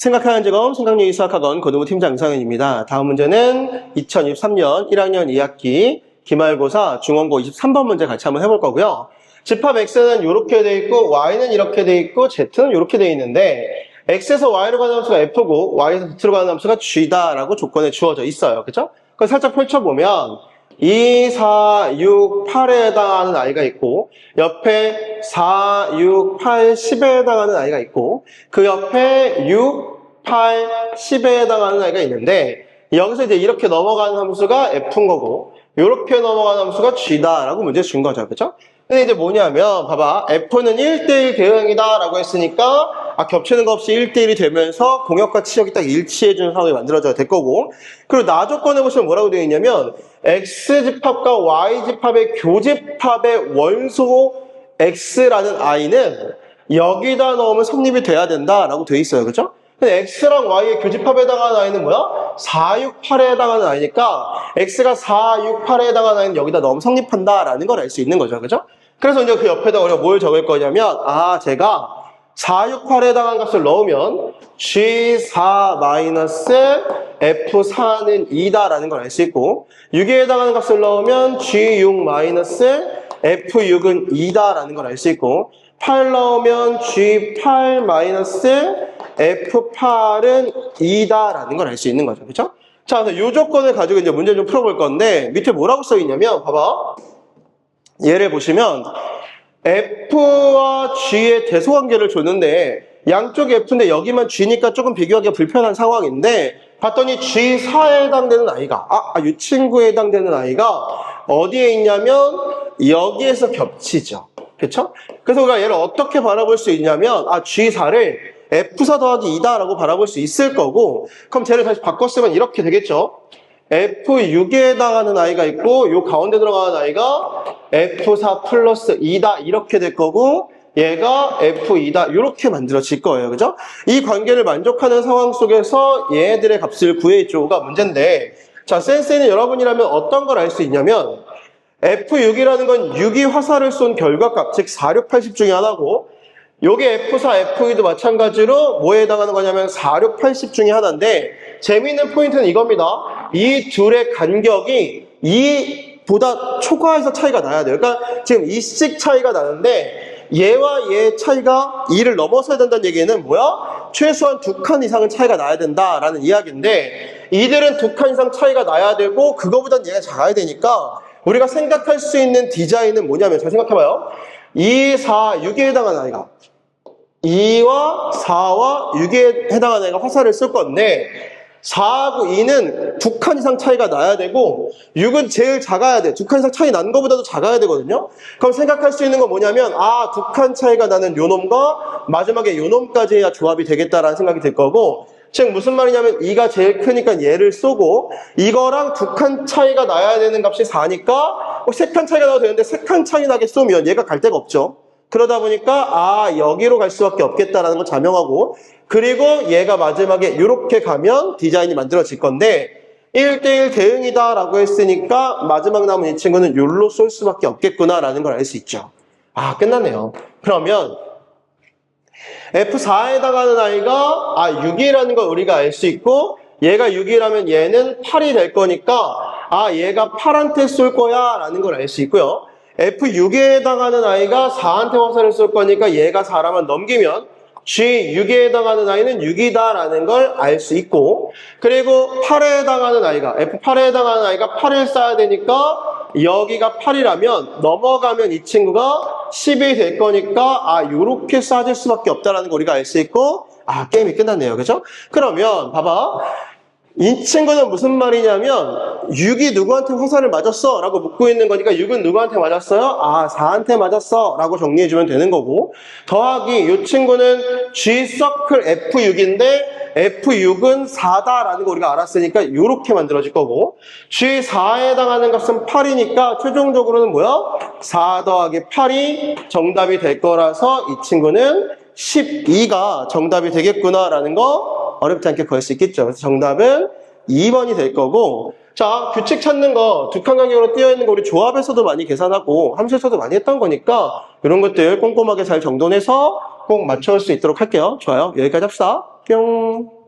생각하는 직업 생각력이 수학학원 고등부 팀장 이상현입니다. 다음 문제는 2023년 1학년 2학기 기말고사 중원고 23번 문제 같이 한번 해볼 거고요. 집합 x는 이렇게 돼 있고 y는 이렇게 돼 있고 z는 이렇게 돼 있는데 x에서 y로 가는 함수가 f고 y에서 z로 가는 함수가 g다라고 조건에 주어져 있어요. 그죠? 그걸 살짝 펼쳐보면 2, 4, 6, 8에 해당하는 아이가 있고 옆에 4, 6, 8, 10에 해당하는 아이가 있고 그 옆에 6, 8, 10에 해당하는 아이가 있는데 여기서 이제 이렇게 넘어가는 함수가 f인 거고 이렇게 넘어가는 함수가 g다 라고 문제 준 거죠. 그죠? 근데 이제 뭐냐면 봐봐 f는 1대1 대응이다 라고 했으니까 아, 겹치는 거 없이 1대1이 되면서 공역과 치역이 딱 일치해주는 상황이 만들어져야 될 거고 그리고 나 조건에 보시면 뭐라고 되어 있냐면 x집합과 y집합의 교집합의 원소 x라는 i는 여기다 넣으면 성립이 돼야 된다 라고 되어 있어요. 그죠? 근데 x랑 y의 교집합에 해당하는 i는 뭐야? 4, 6, 8에 해당하는 i니까 x가 4, 6, 8에 해당하는 i는 여기다 넣으면 성립한다라는 걸 알 수 있는 거죠. 그죠? 그래서 이제 그 옆에다 우리가 뭘 적을 거냐면 아 제가 4, 6, 8에 해당하는 값을 넣으면 G4-F4는 2다라는 걸 알 수 있고 6에 해당하는 값을 넣으면 G6-F6은 2다라는 걸 알 수 있고 8 넣으면 G8-F8은 2다라는 걸 알 수 있는 거죠. 그렇죠? 자, 그래서 이 조건을 가지고 이제 문제 좀 풀어볼 건데 밑에 뭐라고 써 있냐면 봐봐. 얘를 보시면 F와 G의 대소관계를 줬는데 양쪽 F인데 여기만 G니까 조금 비교하기가 불편한 상황인데 봤더니 G4에 해당되는 아이가 아, 이 친구에 해당되는 아이가 어디에 있냐면 여기에서 겹치죠. 그렇죠? 그래서 우리가 얘를 어떻게 바라볼 수 있냐면 아 G4를 F4 더하기 2다라고 바라볼 수 있을 거고 그럼 쟤를 다시 바꿨으면 이렇게 되겠죠. F6에 해당하는 아이가 있고 요 가운데 들어가는 아이가 F4 플러스 2다 이렇게 될 거고 얘가 F2다 이렇게 만들어질 거예요. 그죠? 이 관계를 만족하는 상황 속에서 얘들의 값을 구해줘가 문제인데 자 센스 있는 여러분이라면 어떤 걸 알 수 있냐면 F6이라는 건 6이 화살을 쏜 결과값 즉 4, 6, 80 중에 하나고 요게 F4, F2도 마찬가지로 뭐에 해당하는 거냐면 4, 6, 80 중에 하나인데 재미있는 포인트는 이겁니다. 이 둘의 간격이 이 보다 초과해서 차이가 나야 돼요. 그러니까 지금 이씩 차이가 나는데 얘와 얘 차이가 2를 넘어서야 된다는 얘기는 뭐야? 최소한 두 칸 이상은 차이가 나야 된다라는 이야기인데 이들은 두 칸 이상 차이가 나야 되고 그거보단 얘가 작아야 되니까 우리가 생각할 수 있는 디자인은 뭐냐면 잘 생각해봐요. 2, 4, 6에 해당하는 아이가 2와 4와 6에 해당하는 애가 화살을 쓸 건데 4하고 2는 두 칸 이상 차이가 나야 되고 6은 제일 작아야 돼. 두 칸 이상 차이 나는 것보다도 작아야 되거든요. 그럼 생각할 수 있는 건 뭐냐면 아, 두 칸 차이가 나는 요 놈과 마지막에 요 놈까지 해야 조합이 되겠다라는 생각이 들 거고 즉 무슨 말이냐면 2가 제일 크니까 얘를 쏘고 이거랑 두 칸 차이가 나야 되는 값이 4니까 세칸 차이가 나도 되는데 세칸 차이 나게 쏘면 얘가 갈 데가 없죠. 그러다 보니까 아 여기로 갈 수밖에 없겠다라는 걸 자명하고 그리고 얘가 마지막에 이렇게 가면 디자인이 만들어질 건데 1대1 대응이다 라고 했으니까 마지막 남은 이 친구는 욜로 쏠 수밖에 없겠구나 라는 걸 알 수 있죠 아 끝났네요 그러면 F4에 해당하는 아이가 아 6이라는 걸 우리가 알 수 있고 얘가 6이라면 얘는 8이 될 거니까 아 얘가 8한테 쏠 거야 라는 걸 알 수 있고요. F6에 해당하는 아이가 4한테 화살을 쏠 거니까 얘가 4라면 넘기면 G6에 해당하는 아이는 6이다라는 걸 알 수 있고 그리고 8에 해당하는 아이가 F8에 해당하는 아이가 8을 쏴야 되니까 여기가 8이라면 넘어가면 이 친구가 10이 될 거니까 아 요렇게 쏴질 수밖에 없다라는 걸 우리가 알 수 있고 아 게임이 끝났네요. 그죠? 그러면 봐봐 이 친구는 무슨 말이냐면 6이 누구한테 화살을 맞았어? 라고 묻고 있는 거니까 6은 누구한테 맞았어요? 아 4한테 맞았어 라고 정리해주면 되는 거고 더하기 이 친구는 G서클 F6인데 F6은 4다 라는 거 우리가 알았으니까 이렇게 만들어질 거고 G4에 해당하는 값은 8이니까 최종적으로는 뭐야? 4 더하기 8이 정답이 될 거라서 이 친구는 12가 정답이 되겠구나 라는 거 어렵지 않게 구할 수 있겠죠. 그래서 정답은 2번이 될 거고 자 규칙 찾는 거 두칸 간격으로 띄어 있는 거 우리 조합에서도 많이 계산하고 함수에서도 많이 했던 거니까 이런 것들 꼼꼼하게 잘 정돈해서 꼭 맞춰올 수 있도록 할게요. 좋아요. 여기까지 합시다. 뿅